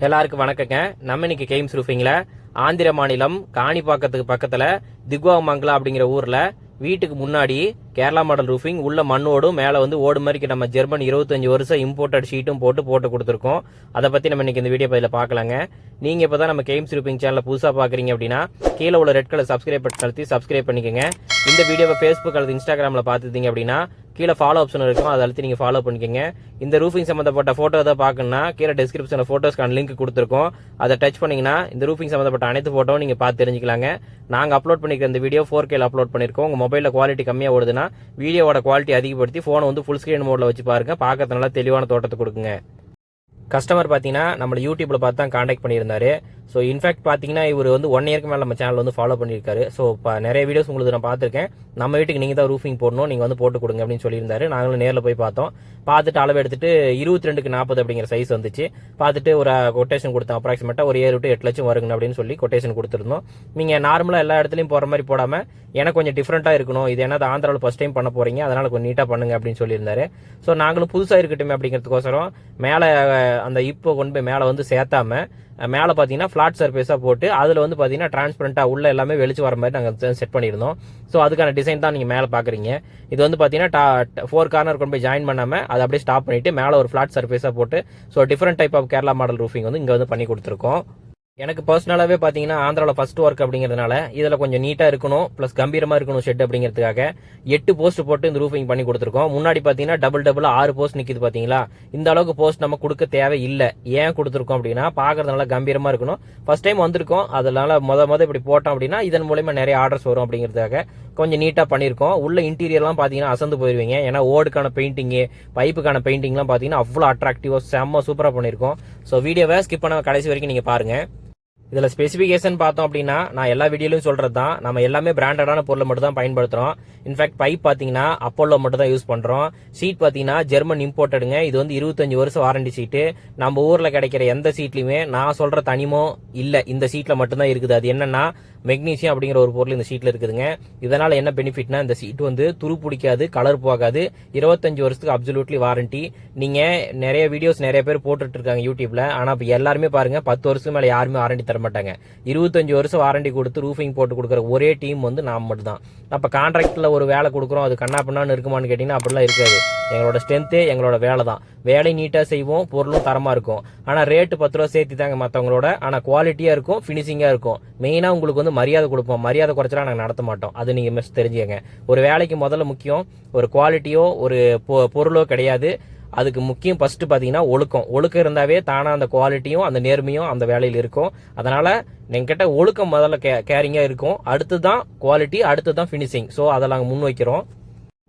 எல்லாருக்கும் வணக்கங்க. நம்ம இன்னைக்கு கேம்ஸ் ரூஃபிங்ல ஆந்திர மாநிலம் காணிப்பாக்கத்துக்கு பக்கத்துல திக்வாமங்கலா அப்படிங்கிற ஊர்ல வீட்டுக்கு முன்னாடி கேரளா மாடல் ரூஃபிங் உள்ள மண்ணோடும் மேலே வந்து ஓடு மாதிரி நம்ம ஜெர்மன் இருபத்தஞ்சு வருஷம் இம்போர்ட்டட் ஷீட்டும் போட்டு போட்டு கொடுத்துருக்கோம். அதை பற்றி நம்ம இன்றைக்கி இந்த வீடியோ பதில பார்க்கலாங்க. நீங்கள் இப்போ தான் நம்ம கேம்ஸ் ரூஃபிங் சேனலில் புதுசாக பார்க்குறீங்க அப்படின்னா கீழே உள்ள ரெட் கலர் சப்ஸ்கிரைப் பட்டன் அழுத்தி சப்ஸ்கிரைப் பண்ணிக்கோங்க. இந்த வீடியோவை ஃபேஸ்புக் அல்லது இன்ஸ்டாகிராமில் பார்த்துட்டீங்க அப்படின்னா கீழே ஃபாலோ ஆப்ஷன் இருக்கும். அதை அழுத்தி நீங்கள் ஃபாலோ பண்ணிக்கோங்க. இந்த ரூஃபிங் சம்மந்தப்பட்ட ஃபோட்டோ எதாவது பார்க்கணுன்னா கீழே டிஸ்கிரிப்ஷனில் ஃபோட்டோஸ்க்கான லிங்க் கொடுத்துருக்கோம். அதை டச் பண்ணிங்கன்னா இந்த ரூஃபிங் சம்மந்தப்பட்ட அனைத்து ஃபோட்டோவும் நீங்கள் பார்த்து தெரிஞ்சுக்கலாங்க. நாங்கள் அப்லோட் பண்ணிக்கிற இந்த வீடியோ ஃபோர் கேல அப்லோட் பண்ணியிருக்கோம். உங்கள் மொபைலில் குவாலிட்டி கம்மியாக ஓடுதுன்னா வீடியோவோட குவாலிட்டி அதிகப்படுத்தி ஃபோனை வந்து ஃபுல் ஸ்க்ரீன் மோடில் வச்சு பாருங்க. பார்க்கறது நல்லா தெளிவான தோட்டத்தை கொடுக்குங்க. கஸ்டமர் பார்த்தீங்கன்னா நம்மளை யூடியூப்பில் பார்த்து தான் காண்டாக்ட் பண்ணியிருந்தாரு. ஸோ இன்ஃபேக்ட் பார்த்தீங்கன்னா இவர் வந்து ஒன் இயர்க்கு மேலே நம்ம சேனல் வந்து ஃபாலோ பண்ணியிருக்காரு. ஸோ இப்போ நிறைய வீடியோஸ் உங்களுக்கு நான் பார்த்துருக்கேன். நம்ம வீட்டுக்கு நீங்கள் தான் ரூஃபிங் போடணும் நீங்கள் வந்து போட்டு கொடுங்க அப்படின்னு சொல்லியிருந்தாரு. நாங்களும் நேரில் போய் பார்த்தோம். பார்த்துட்டு அளவு எடுத்துட்டு இருபத்தி ரெண்டுக்கு நாற்பது அப்படிங்கிற சைஸ் வந்துச்சு. பார்த்துட்டு ஒரு கொட்டேஷன் கொடுத்தோம். அப்ராக்சிமேட்டாக ஒரு ஏழு டு எட்டு லட்சம் வருங்க அப்படின்னு சொல்லி கொட்டேஷன் கொடுத்துருந்தோம். நீங்கள் நார்மலாக எல்லா இடத்துலையும் போகிற மாதிரி போடாமல் எனக்கு கொஞ்சம் டிஃப்ரெண்ட்டாக இருக்கணும். இது என்ன ஆந்திராவில் ஃபஸ்ட் டைம் பண்ண போகிறீங்க அதனால் கொஞ்சம் நீட்டாக பண்ணுங்க அப்படின்னு சொல்லியிருந்தாரு. ஸோ நாங்களும் புதுசாக இருக்கட்டும் அப்படிங்கிறதுக்கோசரம் மேலே அந்த இப்போ கொண்டு போய் மேலே வந்து சேர்த்தாம மேலே பார்த்தீங்கன்னா ஃப்ளாட் சர்ஃபேஸாக போட்டு அதில் வந்து பார்த்தீங்கன்னா டிரான்ஸ்பரண்ட்டாக உள்ள எல்லாமே வெளிச்சு வர மாதிரி நாங்கள் செட் பண்ணியிருந்தோம். ஸோ அதுக்கான டிசைன் தான் நீங்கள் மேலே பார்க்குறீங்க. இது வந்து பார்த்தீங்கன்னா டா ஃபோர் கார்னர் கொண்டு போய் ஜாயின் பண்ணாமல் அதை அப்படியே ஸ்டாப் பண்ணிவிட்டு மேலே ஒரு ஃப்ளாட் சர்ஃபேஸாக போட்டு so different type of Kerala model roofing வந்து இங்கே வந்து பண்ணி கொடுத்துருக்கோம். எனக்கு பர்சனலாகவே பார்த்தீங்கன்னா ஆந்திராவில் ஃபர்ஸ்ட் ஒர்க் அப்படிங்கிறதுனால இதில் கொஞ்சம் நீட்டாக இருக்கணும் ப்ளஸ் கம்பீரமாக இருக்கணும் ஷெட் அப்படிங்கிறதுக்காக எட்டு போஸ்ட் போட்டு இந்த ரூஃபிங் பண்ணி கொடுத்துருக்கோம். முன்னாடி பார்த்தீங்கன்னா டபுள் டபுள் ஆறு போஸ்ட் நிற்கிது பார்த்தீங்களா இந்த அளவுக்கு போஸ்ட் நம்ம கொடுக்க தேவை இல்லை. ஏன் கொடுத்துருக்கோம் அப்படின்னா பார்க்கறது நல்லா கம்பீரமாக இருக்கணும். ஃபர்ஸ்ட் டைம் வந்திருக்கோம். அதனால மொதல் மொதல் இப்படி போட்டோம் அப்படின்னா இதன் மூலயமா நிறைய ஆர்டர்ஸ் வரும் அப்படிங்கிறதுக்காக கொஞ்சம் நீட்டாக பண்ணியிருக்கோம். உள்ள இன்டீரியர்லாம் பார்த்தீங்கன்னா அசந்து போயிருவீங்க. ஏன்னா ஓடுக்கான பெயிண்டிங்கு பைப்புக்கான பெயிண்டிங்லாம் பார்த்தீங்கன்னா அவ்வளோ அட்ராக்டிவாக செம்ம சூப்பராக பண்ணியிருக்கோம். ஸோ வீடியோவை ஸ்கிப் பண்ண கடைசி வரைக்கும் நீங்கள் பாருங்கள் இதில் ஸ்பெசிஃபிகேஷன் பார்த்தோம் அப்படின்னா நான் எல்லா வீடியோலையும் சொல்கிறது தான் நம்ம எல்லாமே பிராண்டடான பொருளை மட்டும் தான் பயன்படுத்துகிறோம் இன்ஃபேக்ட் பைப் பார்த்தீங்கன்னா அப்போலோ மட்டும் தான் யூஸ் பண்ணுறோம் சீட் பார்த்தீங்கன்னா ஜெர்மன் இம்போர்ட்டடுங்க இது வந்து இருபத்தஞ்சு வருஷம் வாரண்டி சீட்டு நம்ம ஊரில் கிடைக்கிற எந்த சீட்லையுமே நான் சொல்கிற தனிமோ இல்லை. இந்த சீட்டில் மட்டும்தான் இருக்குது. அது என்னன்னா மெக்னீசியம் அப்படிங்கிற ஒரு பொருள் இந்த சீட்டில் இருக்குதுங்க. இதனால் என்ன பெனிஃபிட்னா இந்த சீட் வந்து துரு பிடிக்காது கலர் போகாது. இருபத்தஞ்சு வருஷத்துக்கு அப்சல்யூட்லி வாரண்டி நீங்கள் நிறைய வீடியோஸ் நிறைய பேர் போட்டுட்டு இருக்காங்க யூடியூப்ல ஆனால் இப்போ எல்லாருமே பாருங்க பத்து வருஷத்துக்கு மேலே யாருமே வாரண்டி தர மாட்டாங்க. இருபத்தஞ்சு வருஷம் வாரண்டி கொடுத்து ரூஃபிங் போட்டு கொடுக்குற ஒரே டீம் வந்து நாம் மட்டும்தான். அப்போ கான்ட்ராக்டில் ஒரு வேலை கொடுக்குறோம் அது கண்ணா பண்ணான்னு இருக்குமான்னு கேட்டிங்கன்னா அப்படிலாம் இருக்காது. எங்களோட ஸ்ட்ரென்த்தே எங்களோட வேலை தான் வேலை நீட்டாக செய்வோம் பொருளும் தரமாக இருக்கும். ஆனால் ரேட்டு பத்து ரூபா சேர்த்து தாங்க மற்றவங்களோட ஆனால் குவாலிட்டியாக இருக்கும் ஃபினிஷிங்காக இருக்கும். மெயினாக உங்களுக்கு வந்து மரியாதை கொடுப்போம். மரியாதை குறைச்சலாம் நாங்கள் நடத்த மாட்டோம். அது நீங்கள் மிஸ் தெரிஞ்சுக்கங்க. ஒரு வேலைக்கு முதல்ல முக்கியம் ஒரு குவாலிட்டியோ ஒரு பொருளோ கிடையாது. அதுக்கு முக்கியம் ஃபர்ஸ்ட் பார்த்தீங்கன்னா ஒழுக்கம். ஒழுக்கம் இருந்தாவே தானாக அந்த குவாலிட்டியும் அந்த நேர்மையும் அந்த வேலையில் இருக்கும். அதனால எங்கிட்ட ஒழுக்கம் முதல்ல கே கேரிங்காக இருக்கும். அடுத்து தான் குவாலிட்டி அடுத்து தான் ஃபினிஷிங் ஸோ அதை நாங்கள் முன் வைக்கிறோம்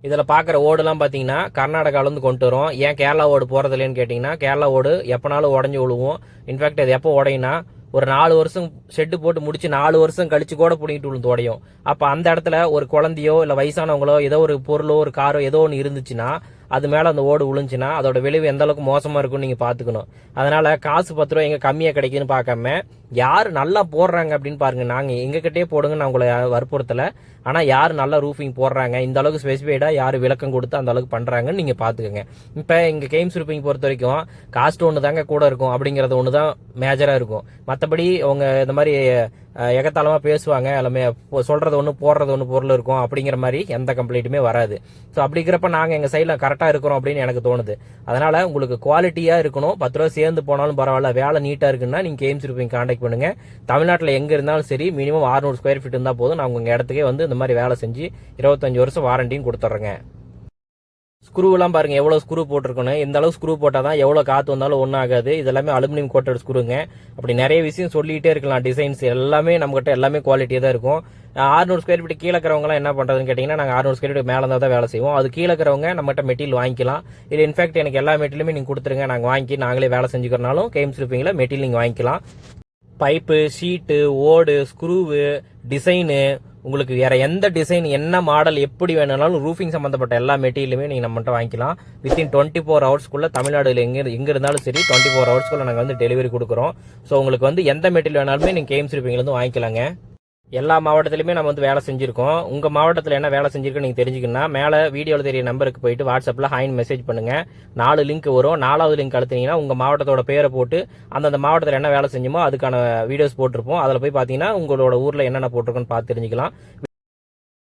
இதில் பார்க்குற ஓடுலாம் பார்த்தீங்கன்னா கர்நாடகாவிலேருந்து கொண்டு வரும். ஏன் கேரளா ஓடு போகிறது இல்லைன்னு கேட்டிங்கன்னா கேரளா ஓடு எப்போனாலும் உடஞ்சி விழுவோம். இன்ஃபேக்ட் அது எப்போ உடையினா ஒரு நாலு வருஷம் ஷெட்டு போட்டு முடிச்சு நாலு வருஷம் கழிச்சு கூட பிடிங்கிட்டு விழுந்து உடையும். அப்போ அந்த இடத்துல ஒரு குழந்தையோ இல்லை வயசானவங்களோ ஏதோ ஒரு பொருளோ ஒரு காரோ ஏதோ ஒன்று இருந்துச்சுன்னா அது மேலே அந்த ஓடு விழுந்துச்சுன்னா அதோட விளைவு எந்த அளவுக்கு மோசமாக இருக்கும்னு நீங்கள் பார்த்துக்கணும் அதனால் காசு பத்து ரூபா எங்கே கம்மியாக கிடைக்குன்னு பார்க்காம யார் நல்லா போடுறாங்க அப்படின்னு பாருங்க. நாங்கள் எங்ககிட்டயே போடுங்க நான் உங்களை வற்புறுத்தலை. ஆனால் யார் நல்லா ரூஃபிங் போடுறாங்க இந்த அளவுக்கு ஸ்பெசிஃபைடாக யார் விளக்கம் கொடுத்து அந்த அளவுக்கு பண்ணுறாங்கன்னு நீங்கள் பார்த்துக்கோங்க இப்போ இங்கே கேம்ஸ் ரூஃபிங் பொறுத்த வரைக்கும் காஸ்ட் ஒன்று தாங்க கூட இருக்கும் அப்படிங்கிறது ஒன்று தான் மேஜராக இருக்கும். மற்றபடி அவங்க இந்த மாதிரி எகத்தாளமாக பேசுவாங்க. எல்லாமே சொல்கிறது ஒன்று போடுறது ஒன்று பொருள் இருக்கும். அப்படிங்கிற மாதிரி எந்த கம்ப்ளைண்ட்டுமே வராது. ஸோ அப்படி இருக்கிறப்ப நாங்கள் எங்கள் சைடில் கரெக்டாக இருக்கிறோம் அப்படின்னு எனக்கு தோணுது. அதனால் உங்களுக்கு குவாலிட்டியாக இருக்கணும். பத்து ரூபா சேர்ந்து போனாலும் பரவாயில்ல. வேலை நீட்டாக இருக்குன்னா நீங்கள் கேம்ஸ் இருப்பீங்க காண்டாக்ட் பண்ணுங்கள் தமிழ்நாட்டில் எங்கே இருந்தாலும் சரி மினிமம் ஆறுநூறு ஸ்கொயர் ஃபீட் இருந்தால் போதும். நான் உங்கள் இடத்துக்கே வந்து இந்த மாதிரி வேலை செஞ்சு இருபத்தஞ்சி வருஷம் வாரண்டியும் கொடுத்துட்றேங்க ஸ்க்ரூவெல்லாம் பாருங்க எவ்வளோ ஸ்க்ரூ போட்டிருக்கணும். இந்த அளவு ஸ்க்ரூ போட்டால் தான் எவ்வளோ காற்று வந்தாலும் ஒன்றும் ஆகாது இது எல்லாமே அலுமினியம் கோட்டட் ஸ்க்ரூங்க அப்படி நிறைய விஷயம் சொல்லிகிட்டே இருக்கலாம் டிசைன்ஸ் எல்லாமே நம்மகிட்ட எல்லாமே குவாலிட்டியாக தான் இருக்கும். ஆறுநூறு ஸ்கொயர் ஃபீட் கீழே இருக்கிறவங்களாம் என்ன பண்ணுறதுன்னு கேட்டிங்கன்னா நாங்கள் ஆறுநூறு ஸ்கொயர் ஃபீட் மேலே தான் வேலை செய்வோம். அது கீழே இருக்கிறவங்க நம்மகிட்ட மெட்டீரியல் வாங்கிக்கலாம். இல்லை இன்ஃபேக்ட் எனக்கு எல்லா மெட்டீரியலுமே நீங்கள் கொடுத்துருங்க. நாங்கள் வாங்கி நாங்களே வேலை செஞ்சுக்கிறனாலும் கேம்ஸ் இருப்பீங்களா மெட்டீரியல் நீங்கள் வாங்கிக்கலாம். பைப்பு ஷீட்டு ஓடு ஸ்க்ரூவு டிசைனு உங்களுக்கு வேற எந்த டிசைன் என்ன மாடல் எப்படி வேணாலும் ரூஃபிங் சம்மந்தப்பட்ட எல்லா மெட்டீரியலுமே நீங்கள் நம்மகிட்ட வாங்கிக்கலாம். வித்தின் டுவெண்ட்டி ஃபோர் ஹவர்ஸ்க்குள்ள தமிழ்நாடுல எங்கே எங்கே இருந்தாலும் சரி டுவெண்ட்டி ஃபோர் ஹவர்ஸ்க்குள்ள நாங்கள் வந்து டெலிவரி கொடுக்குறோம். ஸோ உங்களுக்கு வந்து எந்த மெட்டீரியல் வேணாலுமே நீங்கள் கேம்ஸ் இருப்பீங்களா வாங்கிக்கலாங்க. எல்லா மாவட்டத்திலுமே நம்ம வந்து வேலை செஞ்சிருக்கோம். உங்க மாவட்டத்தில் என்ன வேலை செஞ்சிருக்கோம் நீங்க தெரிஞ்சுக்கணும்னா மேலே வீடியோவில் தெரிய நம்பருக்கு போயிட்டு வாட்ஸ்அப்பில் ஹாயின் மெசேஜ் பண்ணுங்க. நாலு லிங்க் வரும். நாலாவது லிங்க் அழுத்தினீங்கன்னா உங்க மாவட்டத்தோட பேரை போட்டு அந்தந்த மாவட்டத்தில் என்ன வேலை செஞ்சோமோ அதுக்கான வீடியோஸ் போட்டிருப்போம். அதில் போய் பார்த்தீங்கன்னா உங்களோட ஊரில் என்னென்ன போட்டிருக்கோன்னு பார்த்து தெரிஞ்சுக்கலாம்.